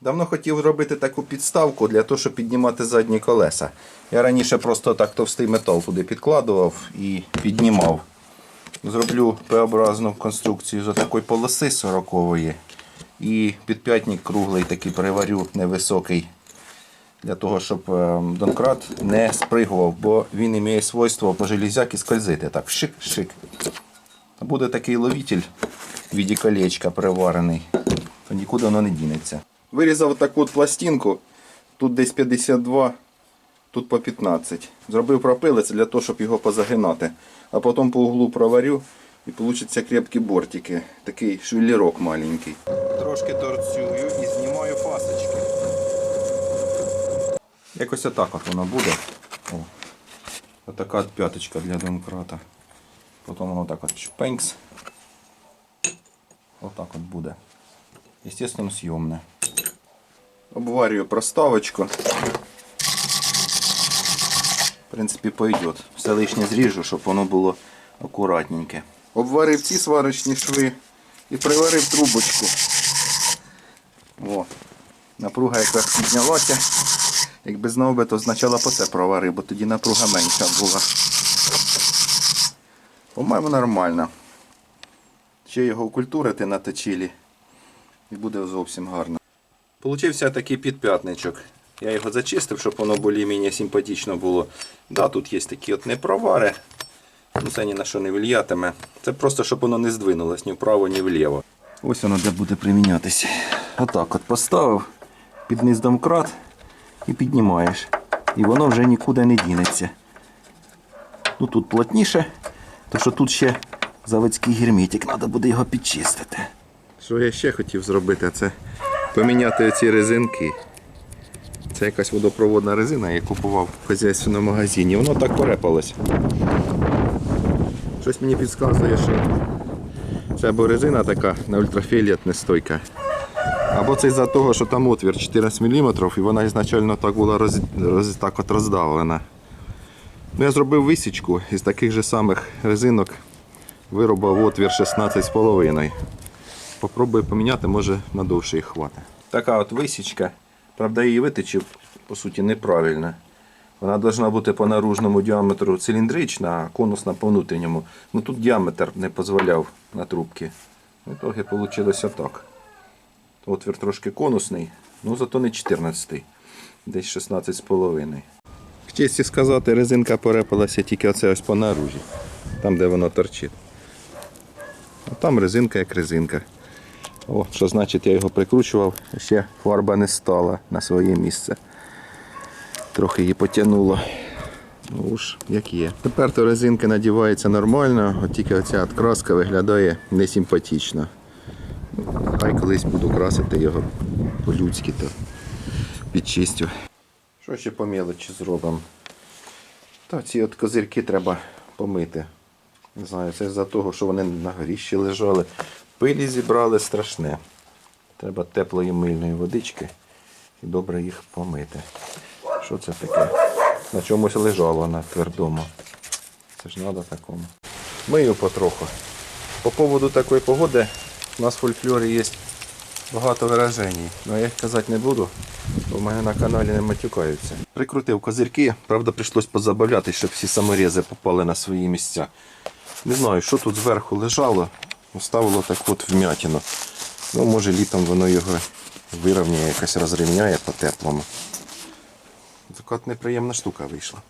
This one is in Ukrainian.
Давно хотів робити таку підставку для того, щоб піднімати задні колеса. Я раніше просто так товстий метал туди підкладував і піднімав. Зроблю П-образну конструкцію з такої полоси 40-ї. І підп'ятник круглий такий приварю невисокий. Для того, щоб е, донкрат не спригував, бо він має свойство по железяки скользити. Так, шик-шик. Буде такий ловитель в віді колечка приварений, то нікуди воно не дінеться. Вирізав таку от пластинку, тут десь 52, тут по 15. Зробив пропилець для того, щоб його позагинати. А потім по углу проварю і получаться крепкі бортики. Такий швеллерок маленький. Трошки торцюю і знімаю фасочки. Якось отак от воно буде. О. Отака от п'яточка для домкрата. Потім воно так от шпенькс. Отак от буде. Естественно, съемне. Обварюю проставочку. В принципі, пойдет. Все лишнє зріжу, щоб воно було акуратненьке. Обварив ці сварочні шви і приварив трубочку. О, напруга якраз піднялася. Якби знав би, то спочатку по це проварив, бо тоді напруга менша була. По-моєму, нормально. Ще його окультурити на точилі і буде зовсім гарно. Получився такий підп'ятничок. Я його зачистив, щоб воно більш-менш симпатично було. Да, тут є такі от непровари. Ну, це ні на що не влиятиме. Це просто, щоб воно не здвинулось ні вправо, ні вліво. Ось воно де буде примінятися. Отак от поставив під низ домкрат і піднімаєш. І воно вже нікуди не дінеться. Ну тут плотніше, то що тут ще заводський герметик, треба буде його підчистити. Що я ще хотів зробити, це поміняти ці резинки. Це якась водопроводна резина, я купував в хазяйственному магазині. Воно так порепалось. Щось мені підказує, що це або резина така на ультрафіолет не стойка. Або це із-за того, що там отвір 14 мм і вона ізначально так була роз, роз, так от роздавлена. Ну, я зробив висічку із таких же самих резинок, виробив отвір 16,5. Попробую поміняти, може надовше їх хватить. Така от висічка. Правда, її витичив, по суті, неправильно. Вона повинна бути по наружному діаметру циліндрична, а конусна по внутрішньому. Ну тут діаметр не дозволяв на трубки. В итоге вийшло так. Отвір трошки конусний, ну зато не 14, десь 16,5. В честі сказати, резинка порепалася тільки оце ось по наружі, там де воно торчить. А там резинка як резинка. О, що значить я його прикручував, ще фарба не стала на своє місце. Трохи її потягнуло. Ну ж, як є. Тепер то резинка надівається нормально, от тільки оця краска виглядає несимпатично. Ну, Хай колись буду красити його по-людськи, то підчистю. Що ще по мелочі зробимо? Та ці от козирки треба помити. Не знаю, це з-за того, що вони на горіщі лежали. Пилі зібрали страшне. Треба теплої мильної водички і добре їх помити. Що це таке? На чомусь лежало на твердому. Це ж треба такому. Мию потроху. По поводу такої погоди у нас в фольклорі є багато виражень. Ну, я їх казати не буду, бо в мене на каналі не матюкаються. Прикрутив козирки, правда, прийшлось позабавляти, щоб всі саморези попали на свої місця. Не знаю, що тут зверху лежало, оставило так от вмятину. Ну, може літом воно його вирівняє, якось розрівняє по-теплому. Така от неприємна штука вийшла.